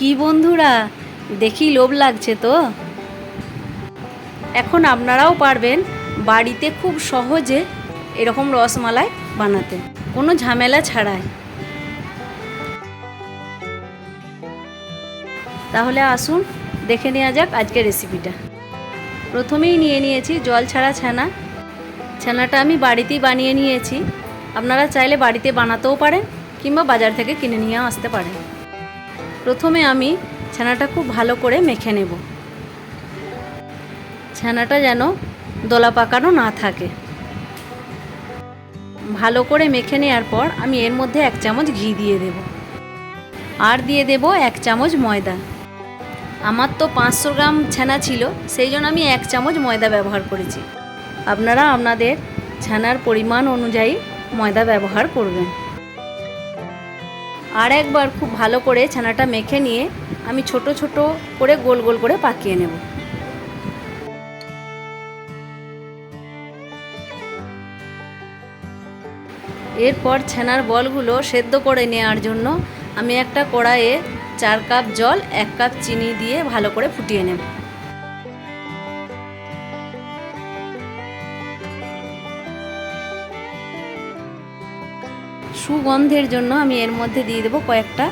কি বন্ধুরা? দেখি লোভ লাগছে তো। এখন আপনারাও পারবেন বাড়িতে খুব সহজে এরকম রসমালাই বানাতে। কোনো ঝামেলা ছাড়াই। তাহলে আসুন, দেখে নেওয়া যাক আজকের রেসিপিটা প্রথমেই নিয়ে নিয়েছি জল ছাড়া ছানা। ছানাটা আমি বাড়িতেই বানিয়ে নিয়েছি। আপনারা চাইলে বাড়িতে বানাতেও পারেন কিংবা বাজার থেকে কিনে নিয়ে আসতে পারেন। প্রথমে আমি ছানাটা খুব ভালো করে মেখে নেব। ছানাটা যেন দোলা পাকানো না থাকে। ভালো করে মেখে নেওয়ার পর আমি এর মধ্যে এক চামচ ঘি দিয়ে দেব। আর দিয়ে দেব এক চামচ ময়দা। আমার তো পাঁচশো গ্রাম ছানা ছিল, সেই জন্য আমি এক চামচ ময়দা ব্যবহার করেছি। আপনারা আপনাদের ছানার পরিমাণ অনুযায়ী ময়দা ব্যবহার করবেন। আর একবার খুব ভালো করে ছানাটা মেখে নিয়ে আমি ছোট ছোট করে গোল গোল করে পাকিয়ে নেব। এরপর ছানার বলগুলো সেদ্ধ করে নেওয়ার জন্য আমি একটা কড়াইয়ে চার কাপ জল, এক কাপ চিনি দিয়ে ভালো করে ফুটিয়ে নেব। সুগন্ধের জন্য আমি এর মধ্যে দিয়ে দেবো কয়েকটা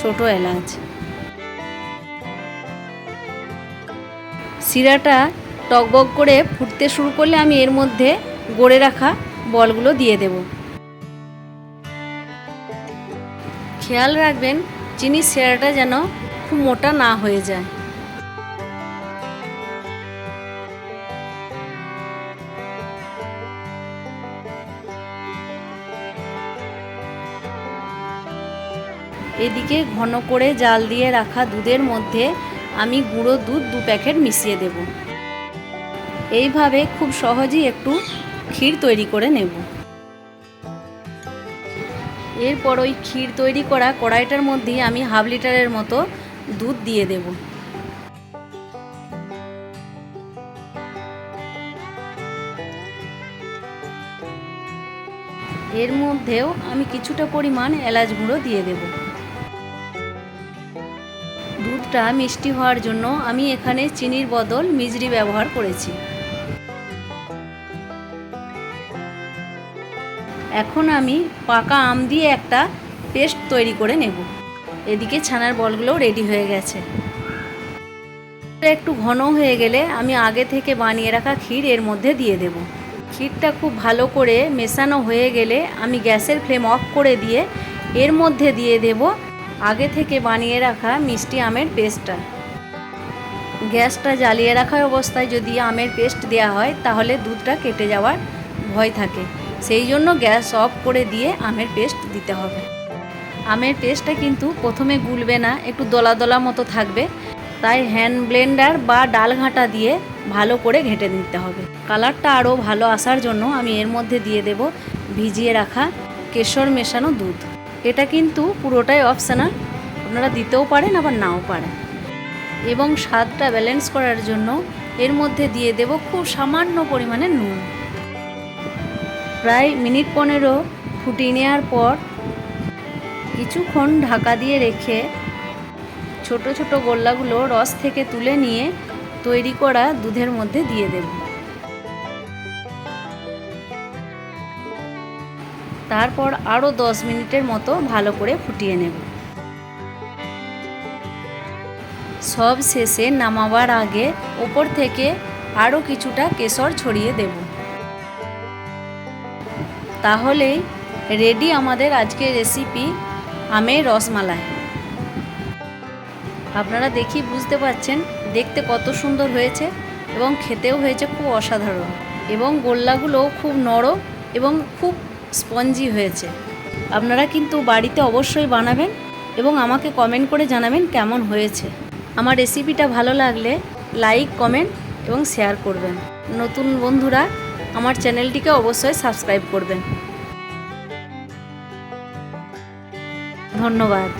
ছোট এলাচ। শিরাটা টকবক করে ফুটতে শুরু করলে আমি এর মধ্যে গড়ে রাখা বলগুলো দিয়ে দেব। খেয়াল রাখবেন, চিনির শিরাটা যেন খুব মোটা না হয়ে যায়। এদিকে ঘন করে জাল দিয়ে রাখা দুধের মধ্যে আমি গুঁড়ো দুধ দু প্যাকেট মিশিয়ে দেব। এইভাবে খুব সহজেই একটু ক্ষীর তৈরি করে নেব। এরপর ওই ক্ষীর তৈরি করা কড়াইটার মধ্যেই আমি হাফ লিটারের মতো দুধ দিয়ে দেব। এর মধ্যেও আমি কিছুটা পরিমাণ এলাচ গুঁড়ো দিয়ে দেব। দুধটা মিষ্টি হওয়ার জন্য আমি এখানে চিনির বদল মিজরি ব্যবহার করেছি। এখন আমি পাকা আম দিয়ে একটা পেস্ট তৈরি করে নেব। এদিকে ছানার বলগুলোও রেডি হয়ে গেছে। একটু ঘন হয়ে গেলে আমি আগে থেকে বানিয়ে রাখা ক্ষীর এর মধ্যে দিয়ে দেব। ক্ষীরটা খুব ভালো করে মেশানো হয়ে গেলে আমি গ্যাসের ফ্লেম অফ করে দিয়ে এর মধ্যে দিয়ে দেব আগে থেকে বানিয়ে রাখা মিষ্টি আমের পেস্টটা। গ্যাসটা জ্বালিয়ে রাখা অবস্থায় যদি আমের পেস্ট দেওয়া হয়, তাহলে দুধটা কেটে যাওয়ার ভয় থাকে। সেই জন্য গ্যাস অফ করে দিয়ে আমের পেস্ট দিতে হবে। আমের পেস্টটা কিন্তু প্রথমে গুলবে না, একটু দলা দলা মতো থাকবে। তাই হ্যান্ড ব্লেন্ডার বা ডাল ঘাঁটা দিয়ে ভালো করে ঘেঁটে নিতে হবে। কালারটা আরও ভালো আসার জন্য আমি এর মধ্যে দিয়ে দেব ভিজিয়ে রাখা কেশর মেশানো দুধ। এটা কিন্তু পুরোটাই অপশনাল আপনারা দিতেও পারেন, আবার নাও পারেন। এবং স্বাদটা ব্যালেন্স করার জন্য এর মধ্যে দিয়ে দেব খুব সামান্য পরিমাণে নুন। প্রায় মিনিট পনেরো ফুটিয়ে নেওয়ার পর কিছুক্ষণ ঢাকা দিয়ে রেখে ছোট ছোট গোল্লাগুলো রস থেকে তুলে নিয়ে তৈরি করা দুধের মধ্যে দিয়ে দেব। তারপর আরও দশ মিনিটের মতো ভালো করে ফুটিয়ে নেব। সব শেষে নামাবার আগে ওপর থেকে আরও কিছুটা কেশর ছড়িয়ে দেব। তাহলেই রেডি আমাদের আজকের রেসিপি আমের রসমালাই। আপনারা দেখি বুঝতে পারছেন, দেখতে কত সুন্দর হয়েছে এবং খেতেও হয়েছে খুব অসাধারণ। এবং গোল্লাগুলোও খুব নরম এবং খুব স্পঞ্জি হয়েছে। আপনারা কিন্তু বাড়িতে অবশ্যই বানাবেন এবং আমাকে কমেন্ট করে জানাবেন কেমন হয়েছে। আমার রেসিপিটা ভালো লাগলে লাইক কমেন্ট এবং শেয়ার করবেন। নতুন বন্ধুরা, আমার চ্যানেলটিকে অবশ্যই সাবস্ক্রাইব করবেন। ধন্যবাদ।